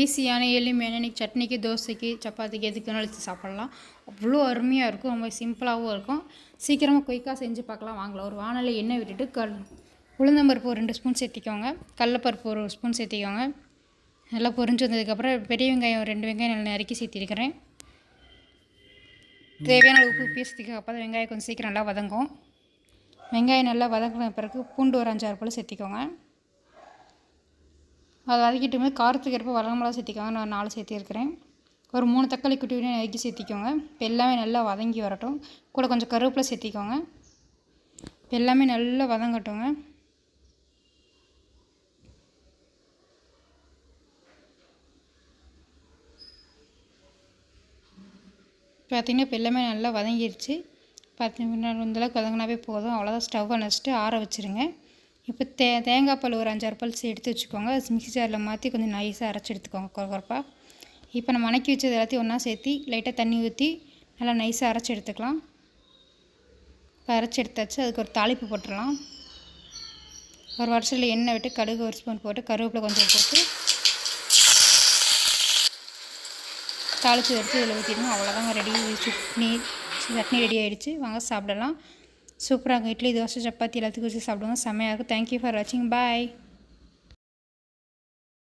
ஈஸியான எளிமையான இன்றைக்கி சட்னிக்கு தோசைக்கு சப்பாத்திக்கு எதுக்குனாலும் வச்சு சாப்பிட்லாம். அவ்வளோ அருமையாக இருக்கும். ரொம்ப சிம்பிளாகவும் இருக்கும். சீக்கிரமாக குயிக்காக செஞ்சு பார்க்கலாம். வாங்கலாம் ஒரு வானலில் எண்ணெய் விட்டுட்டு கல் உளுந்தம்பருப்பு ஒரு ரெண்டு ஸ்பூன் சேர்த்திக்கோங்க. கடலப்பருப்பு ஒரு ஸ்பூன் சேர்த்திக்கோங்க. நல்லா பொரிஞ்சு வந்ததுக்கப்புறம் பெரிய வெங்காயம் ரெண்டு வெங்காயம் நல்லா நறுக்கி சேர்த்திருக்கிறேன். தேவையான உப்பு பேசுறதுக்கு அப்போ தான் வெங்காயம் கொஞ்சம் சீக்கிரம் நல்லா வதங்கும். வெங்காயம் நல்லா வதங்கின பிறகு பூண்டு ஒரு அஞ்சாறு போல் சேர்த்திக்கோங்க. அதை வதக்கிட்டு போது காரத்துக்கு ஏற்ப வரமிளகா சேர்த்திக்கோங்க. நான் நாலு சேர்த்திருக்கிறேன். ஒரு மூணு தக்காளி குட்டி குட்டி நறுக்கி சேர்த்திக்கோங்க. இப்போ எல்லாமே நல்லா வதங்கி வரட்டும். கூட கொஞ்சம் கருவேப்பிலை சேர்த்திக்கோங்க. இப்போ எல்லாமே நல்லா வதங்கட்டுங்க. பார்த்திங்கன்னா இப்போ எல்லாமே நல்லா வதங்கிருச்சு. பார்த்தீங்கன்னா இந்தளவுக்கு வதங்கினாவே போதும். அவ்வளோதான் ஸ்டவ் அணைச்சிட்டு ஆற வச்சுருங்க. இப்போ தே தேங்காய் பால் ஒரு அஞ்சாறு பல் எடுத்து வச்சுக்கோங்க. மிக்ஸி ஜாரில் மாற்றி கொஞ்சம் நைஸாக அரைச்சி எடுத்துக்கோங்க குறப்பாக இப்போ நம்ம வணக்கி வச்சது எல்லாத்தையும் ஒன்றா சேர்த்தி லைட்டாக தண்ணி ஊற்றி நல்லா நைஸாக அரைச்சி எடுத்துக்கலாம். இப்போ அரைச்சி எடுத்தாச்சு. அதுக்கு ஒரு தாளிப்பு போட்டுடலாம். ஒரு வருஷத்தில் எண்ணெய் விட்டு கடுகு ஒரு ஸ்பூன் போட்டு கருவேப்பிலை கொஞ்சம் போட்டு தாளித்து எடுத்து இதில் ஊற்றிடணும் அவ்வளோதாங்க ரெடி சட்னி சட்னி ரெடி ஆகிடுச்சு வாங்க சாப்பிடலாம். சூப்பராக இட்லி தோசை சப்பாத்தி எல்லாத்துக்கும் வச்சு சாப்பிடுவோம். செம்மையாக இருக்கும். தேங்க்யூ ஃபார் வாட்சிங் பாய்